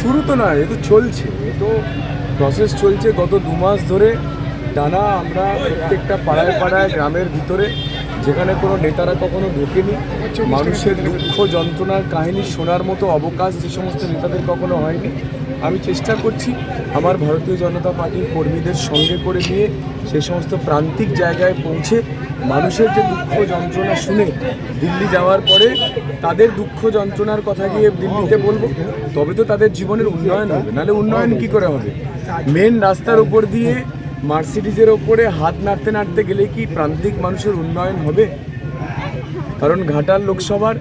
শুরু তো নয়, এ তো চলছে, এ তো প্রসেস চলছে। গত দু মাস ধরে টানা আমরা প্রত্যেকটা পাড়ায় পাড়ায়, গ্রামের ভিতরে যেখানে কোনো নেতারা কখনো ঢোকেনি। মানুষের দুঃখ যন্ত্রণার কাহিনী শোনার মতো অবকাশ যে সমস্ত নেতাদের কখনো হয়নি। আমি চেষ্টা করছি আমার ভারতীয় জনতা পার্টির কর্মীদের সঙ্গে করে নিয়ে সে সমস্ত প্রান্তিক জায়গায় পৌঁছে মানুষের যে দুঃখ যন্ত্রণা শুনে দিল্লি যাওয়ার পরে তাদের দুঃখ যন্ত্রণার কথা গিয়ে দিল্লিতে বলব, তবে তো তাদের জীবনের উন্নয়ন হবে। নাহলে উন্নয়ন কি করে হবে? মেন রাস্তার উপর দিয়ে মার্সিডিজের ওপরে হাত নাড়তে নাড়তে গেলে কি প্রান্তিক মানুষের উন্নয়ন হবে? কারণ ঘাটাল লোকসভার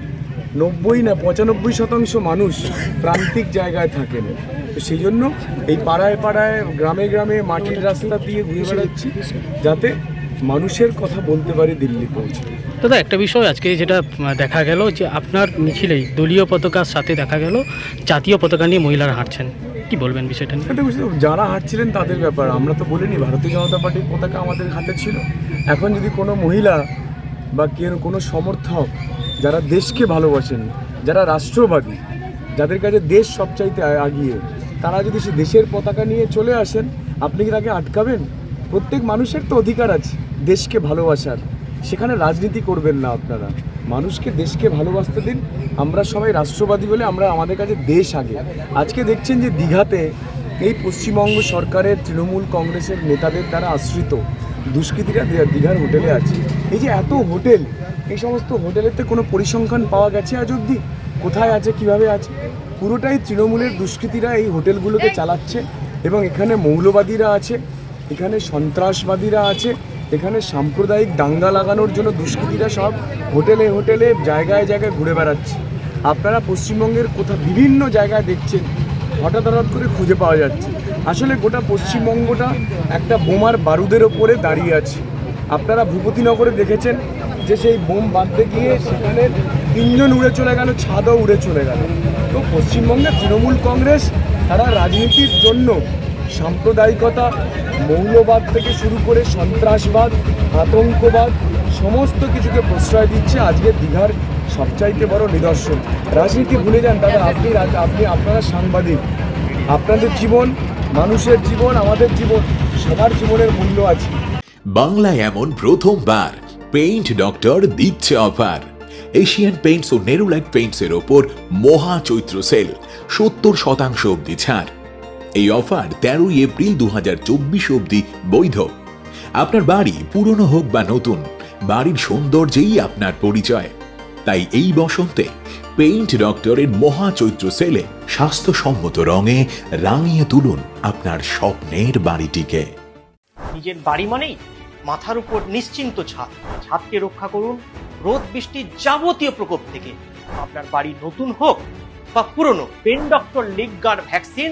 নব্বই না পঁচানব্বই শতাংশ মানুষ প্রান্তিক জায়গায় থাকেন। তো সেই জন্য এই পাড়ায় পাড়ায়, গ্রামে গ্রামে মাটির রাস্তা দিয়ে ঘুরে বেড়াচ্ছি, যাতে মানুষের কথা বলতে পারি দিল্লি পৌঁছে। দাদা, একটা বিষয় আজকে যেটা দেখা গেল যে আপনার মিছিলেই দলীয় পতাকার সাথে দেখা গেল, জাতীয় পতাকা নিয়ে মহিলারা হাঁটছেন। কি বলবেন বিষয়টা নিয়ে? বুঝতে যারা হাঁটছিলেন তাদের ব্যাপার। আমরা তো বলিনি, ভারতীয় জনতা পার্টির পতাকা আমাদের হাতে ছিল। এখন যদি কোনো মহিলা বা কেউ কোনো সমর্থক যারা দেশকে ভালোবাসেন, যারা রাষ্ট্রবাদী, যাদের কাছে দেশ সবচাইতে আগিয়ে, তারা যদি সে দেশের পতাকা নিয়ে চলে আসেন, আপনি কি তাকে আটকাবেন? প্রত্যেক মানুষের তো অধিকার আছে দেশকে ভালোবাসার। সেখানে রাজনীতি করবেন না আপনারা। মানুষকে, দেশকে ভালোবাসতে দিন। আমরা সবাই রাষ্ট্রবাদী বলে আমরা আমাদের কাছে দেশ আগে। আজকে দেখছেন যে দীঘাতে এই পশ্চিমবঙ্গ সরকারের তৃণমূল কংগ্রেসের নেতাদের দ্বারা আশ্রিত দুষ্কৃতীরা দীঘার হোটেলে আছে। এই যে এত হোটেল, এই সমস্ত হোটেলেতে কোনো পরিসংখ্যান পাওয়া গেছে আজ অবধি? কোথায় আছে, কীভাবে আছে? পুরোটাই তৃণমূলের দুষ্কৃতীরা এই হোটেলগুলোকে চালাচ্ছে এবং এখানে মৌলবাদীরা আছে, এখানে সন্ত্রাসবাদীরা আছে এখানে সাম্প্রদায়িক দাঙ্গা লাগানোর জন্য দুষ্কৃতীরা সব হোটেলে হোটেলে, জায়গায় জায়গায় ঘুরে বেড়াচ্ছে। আপনারা পশ্চিমবঙ্গের কোথা বিভিন্ন জায়গায় দেখছেন, হঠাৎ হঠাৎ করে খুঁজে পাওয়া যাচ্ছে। আসলে গোটা পশ্চিমবঙ্গটা একটা বোমার বারুদের ওপরে দাঁড়িয়ে আছে। আপনারা ভূপতিনগরে দেখেছেন যে সেই বোম বাঁধতে গিয়ে সেখানে তিনজন উড়ে চলে গেল, ছাদও উড়ে চলে গেল। তো পশ্চিমবঙ্গের তৃণমূল কংগ্রেস তারা রাজনীতির জন্য সাম্প্রদায়িকতা, মৌলবাদ থেকে শুরু করে সন্ত্রাসবাদ, আতঙ্কবাদ, সমস্ত কিছুকে প্রশ্রয় দিচ্ছে আজকে দীঘার সবচাইতে বড় নিদর্শন। রাজনীতি ভুলে যান? দাদা, আপনি আপনি আপনারা সাংবাদিক। আপনাদের জীবন, মানুষের জীবন, আমাদের জীবন, সবার জীবনের মূল্য আছে। বাংলায় এমন প্রথমবার পেইন্ট ডক্টর দিচ্ছে অফার এশিয়ান পেইন্টস ও নেরুলাইট পেইন্টস এর ওপর মহা চৈত্র সেল সত্তর শতাংশ অবধি ছাড়। এই অফার তেরোই এপ্রিল দু হাজার চব্বিশ অবধি বৈধ। আপনার বাড়ি পুরনো হোক বা নতুন, বাড়ির সৌন্দর্যেই আপনার পরিচয়। তাই এই বসন্তে পেইন্ট ডক্টরের মহা চৈত্র সেলে স্বাস্থ্যসম্মত রঙে রাঙিয়ে তুলুন আপনার স্বপ্নের বাড়িটিকে। নিজের বাড়ি মানেই মাথার উপর নিশ্চিন্ত ছাদ। ছাদকে রক্ষা করুন রোদ বৃষ্টির যাবতীয় প্রকোপ থেকে। আপনার বাড়ি নতুন হোক বা পুরনো Paint Doctor leak guard vaccine